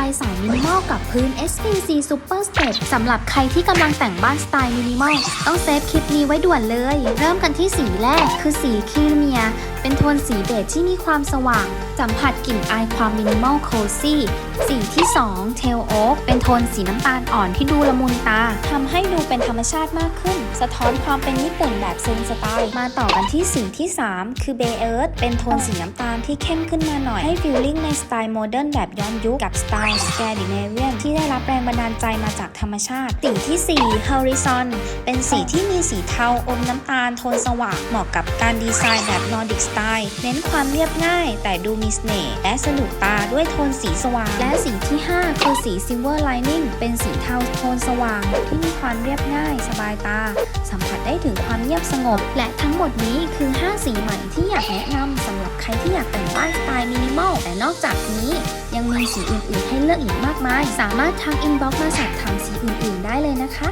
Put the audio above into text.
ใจสายมินิมอลกับพื้น SPC Super Step สำหรับใครที่กำลังแต่งบ้านสไตล์มินิมอลต้องเซฟคลิปนี้ไว้ด่วนเลย เริ่มกันที่สีแรกคือสีครีเมียเป็นโทนสีเบจที่มีความสว่าง สัมผัสกลิ่นอายความมินิมอลโคซี่ สีที่ 2 Tail Oak เป็นโทนสีน้ำตาลอ่อนที่ดูละมุนตาทำให้ดูเป็นธรรมชาติมากขึ้น สะท้อนความเป็นญี่ปุ่นแบบเซนสไตล์ มาต่อกันที่สีที่ 3 คือ Bay Earth เป็นโทนสีน้ำตาลที่เข้มขึ้นมาหน่อย ให้ฟีลลิ่งในสไตล์โมเดิร์นแบบย้อนยุคกับสไตล์สแกดิเนเวียนที่ได้รับแรงบันดาลใจมาจากธรรมชาติ สีที่ 4 Horizon เป็นสีที่มีสีเทาอมน้ำตาลโทนสว่างเหมาะกับการดีไซน์แบบนอร์ดิกสไตล์ เน้นความเรียบง่าย แต่ดูมีเสน่ห์และสนุกตาด้วยโทนสีสว่าง และสีที่ 5 คือสี Silver Lining เป็นสีเทาโทนสว่าง ที่มีความเรียบง่าย สบายตา สัมผัสได้ถึงความเงียบสงบ และทั้งหมดนี้คือ 5 สีใหม่ที่อยากแนะนำสำหรับใครที่อยากแต่งบ้านสไตล์มินิมอลแต่นอกจากนี้ยังมีสีอื่นๆ ให้เลือกอีกมากมาย สามารถทักอินบ็อกซ์มาสอบถามสีอื่นๆ ได้เลยนะคะ